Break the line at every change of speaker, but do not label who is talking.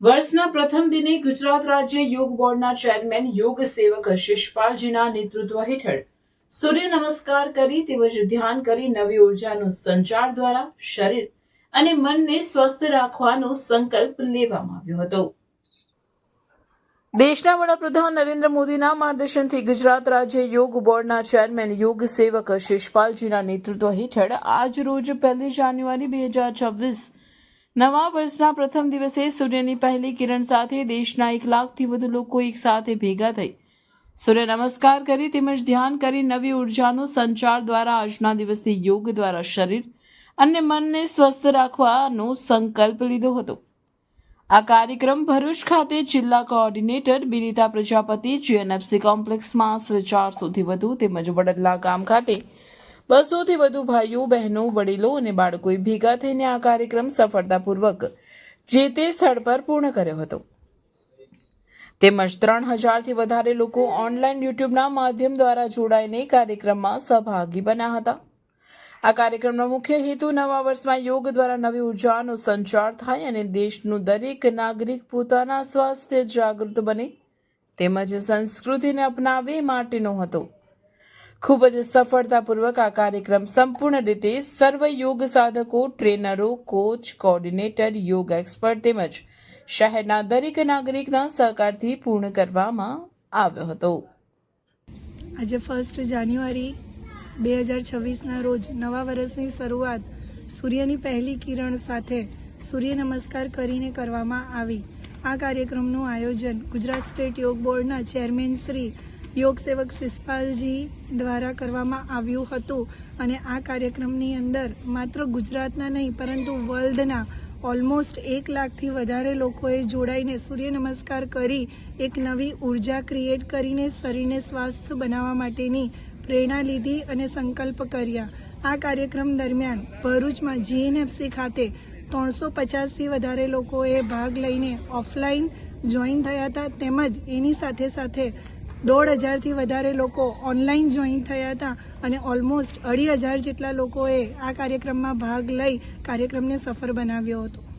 વર્ષના પ્રથમ દિને ગુજરાત રાજ્ય યોગ બોર્ડના ચેરમેન યોગ સેવક શિષપાલજીના નેતૃત્વ હેઠળ સૂર્ય નમસ્કાર કરી તેમજ ધ્યાન કરી નવી ઉર્જાનો સંચાર દ્વારા શરીર અને મનને સ્વસ્થ રાખવાનો સંકલ્પ લેવામાં આવ્યો હતો. દેશના વડાપ્રધાન નરેન્દ્ર મોદીના માર્ગદર્શનથી ગુજરાત રાજ્ય યોગ બોર્ડના ચેરમેન યોગ સેવક શિષપાલજીના નેતૃત્વ હેઠળ આજ રોજ પહેલી જાન્યુઆરી બે હજાર છવ્વીસ નવા વર્ષના પ્રથમ દિવસે સૂર્યની પહેલી કિરણ સાથે દેશના એક લાખથી વધુ લોકો એક સાથે ભેગા થઈ. સૂર્ય નમસ્કાર કરી તેમજ ધ્યાન કરી નવી ઉર્જાનો સંચાર દ્વારા આજના દિવસથી યોગ દ્વારા શરીર અને મનને સ્વસ્થ રાખવાનો સંકલ્પ લીધો હતો. આ કાર્યક્રમ ભરૂચ ખાતે જિલ્લા કોઓર્ડિનેટર બિનિતા પ્રજાપતિ જીએનએફસી કોમ્પ્લેક્સમાં આશરે ચારસોથી વધુ તેમજ વડદલા ગામ ખાતે બસોથી વધુ ભાઈઓ, બહેનો, વડીલો અને બાળકોએ ભેગા થઈને આ કાર્યક્રમ સફળતાપૂર્વક જે તે સ્થળ પર પૂર્ણ કર્યો હતો. તેમજ ત્રણ હજારથી વધારે લોકો ઓનલાઈન યુટ્યુબના માધ્યમ દ્વારા જોડાઈને કાર્યક્રમમાં સહભાગી બન્યા હતા. આ કાર્યક્રમનો મુખ્ય હેતુ નવા વર્ષમાં યોગ દ્વારા નવી ઉર્જાનો સંચાર થાય અને દેશનું દરેક નાગરિક પોતાના સ્વાસ્થ્ય જાગૃત બને. તેમજ સંસ્કૃતિને અપનાવે માટેનો હતો. ખૂબ જ સફળતાપૂર્વક આ કાર્યક્રમ સંપૂર્ણ રીતે સર્વ યોગ સાધકો, ટ્રેનરો, કોચ, કોઓર્ડિનેટર, યોગ એક્સપર્ટ તેમજ શહેરના દરેક નાગરિકના સહકારથી પૂર્ણ કરવામાં આવ્યો હતો.
આજે ફર્સ્ટ જાન્યુઆરી બે હજાર છવ્વીસના રોજ નવા વર્ષની શરૂઆત સૂર્યની પહેલી કિરણ સાથે સૂર્ય નમસ્કાર કરીને કરવામાં આવી. આ કાર્યક્રમનું આયોજન ગુજરાત સ્ટેટ યોગ બોર્ડના ચેરમેન શ્રી યોગ સેવક શિષપાલજી દ્વારા કરવામાં આવ્યું હતું અને આ કાર્યક્રમની અંદર માત્ર ગુજરાતના નહીં, પરંતુ વર્લ્ડના ઓલમોસ્ટ એક લાખથી વધારે લોકોએ જોડાઈને સૂર્ય નમસ્કાર કરી, એક નવી ઊર્જા ક્રિએટ કરીને શરીરને સ્વાસ્થ્ય બનાવવા માટેની પ્રેરણા લીધી અને સંકલ્પ કર્યા. આ કાર્યક્રમ દરમિયાન ભરૂચમાં જીએનએફસી ખાતે ત્રણસો પચાસથી વધારે લોકોએ ભાગ લઈને ઓફલાઈન જોઈન થયા હતા. તેમજ એની સાથે સાથે દોઢ હજારથી વધારે લોકો ઓનલાઈન જોઈન થયા હતા અને ઓલમોસ્ટ અઢી હજાર જેટલા લોકોએ આ કાર્યક્રમમાં ભાગ લઈ કાર્યક્રમને સફળ બનાવ્યો હતો.